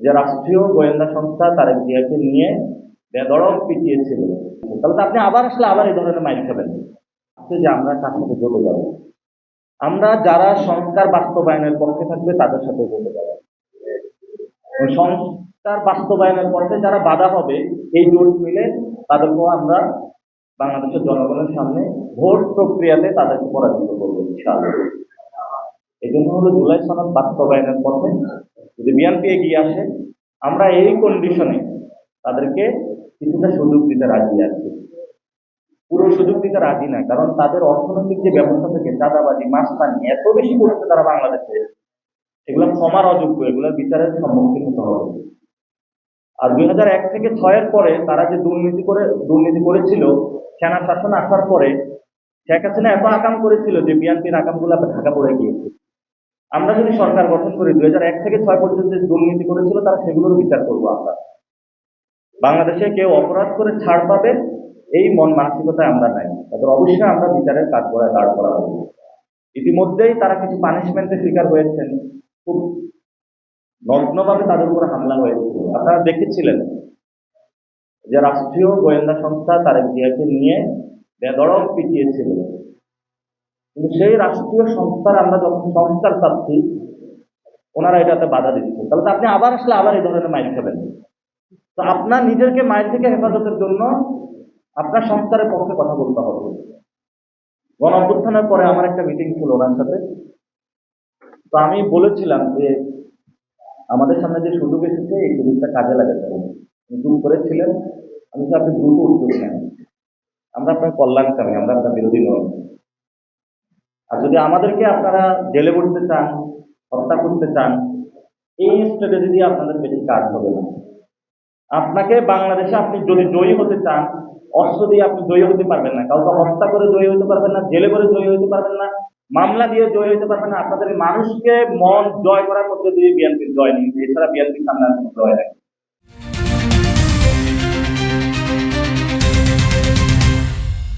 যে রাষ্ট্রীয় গোয়েন্দা সংস্থা তারেক জিয়াকে নিয়ে বেদরক পিটিয়েছিল। তাহলে তো আপনি আবার আসলে আবার এই ধরনের মাইল খাবেন। আজকে যে আমরা তার সাথে জড়ে যাব? আমরা যারা সংস্কার বাস্তবায়নের পক্ষে থাকবে তাদের সাথে জড়ে যাব। সংস্কার বাস্তবায়নের পথে যারা বাধা হবে, এই জোট মিলে তাদেরকেও আমরা বাংলাদেশের জনগণের সামনে ভোট প্রক্রিয়াতে তাদেরকে পরাজিত করব এই জন্য হলো জুলাই সনদ বাস্তবায়নের পথে যদি বিএনপি এগিয়ে আসে, আমরা এই কন্ডিশনে তাদেরকে কিছুটা সুযোগ দিতে রাজি আছি। পুরো সুযোগ দিতে রাজি না কারণ তাদের অর্থনৈতিক যে ব্যবস্থা থেকে, চাঁদাবাজি, মাস্তানি, এত বেশি করেছে তারা বাংলাদেশে, এগুলো ক্ষমার অযোগ্য এগুলোর বিচারের সম্মুখীন হতে হবে। আর দুই এক থেকে ছয়ের পরে তারা যে দুর্নীতি করে, দুর্নীতি করেছিল, সেনা শাসন আসার পরে শেখ হাসিনা এত আকাম করেছিল যে বিএনপির আকামগুলো ঢাকা পড়ে গিয়েছে। আমরা যদি সরকার গঠন করি, দুই হাজার এক থেকে ছয় পর্যন্ত দুর্নীতি করেছিল, তারা সেগুলোর বিচার করব আমরা। বাংলাদেশে কেউ অপরাধ করে ছাড় পাবে, এই মন মানসিকতায় আমরা নাই। তাদের অবশ্যই আমরা বিচারের কাজ করায় দাঁড় করা হবে ইতিমধ্যেই তারা কিছু পানিশমেন্টের শিকার হয়েছেন। খুব নগ্নভাবে তাদের উপর হামলা হয়েছিল। আপনারা দেখেছিলেন যে রাষ্ট্রীয় গোয়েন্দা সংস্থা তারেক জিয়াকে নিয়ে বেদরক পিটিয়েছিল। সেই রাষ্ট্রীয় সংস্থার আমরা যখন সংস্কার চাচ্ছি, ওনারা এটাতে বাধা দিচ্ছে তাহলে তো আপনি আবার আসলে আবার এই ধরনের মাইল খাবেন। তো আপনার নিজেকে মাইল থেকে হেফাজতের জন্য আপনার সংস্কারের পক্ষে কথা বলতে হবে। গণ অভ্যুত্থানের পরে আমার একটা মিটিং ছিল ওনার সাথে। তো আমি বলেছিলাম যে, আমাদের সামনে যে সুযোগ এসেছে, এই সুযোগটা কাজে লাগাতে হবে। নতুন করেছিলেন। আমি তো আপনি দ্রুত উদ্যোগ নেন আমরা আপনার কল্যাণকামী, আমরা আপনার বিরোধী নই। আর যদি আমাদেরকে আপনারা জেলে করতে চান, হত্যা করতে চান, এই স্ট্র্যাটেজি দিয়ে আপনাদের বেশি কাজ হবে না। আপনাকে বাংলাদেশে আপনি যদি জয়ী হতে চান, অস্ত্র দিয়ে আপনি জয়ী হতে পারবেন না। কাউকে হত্যা করে জয়ী হতে পারবেন না, জেলে করে জয়ী হতে পারবেন না, মামলা দিয়ে জয়ী হতে পারবেন না। আপনাদের মানুষকে মন জয় করার মধ্যে দিয়ে বিএনপির জয় নেই এছাড়া বিএনপির সামনে জয় নেই।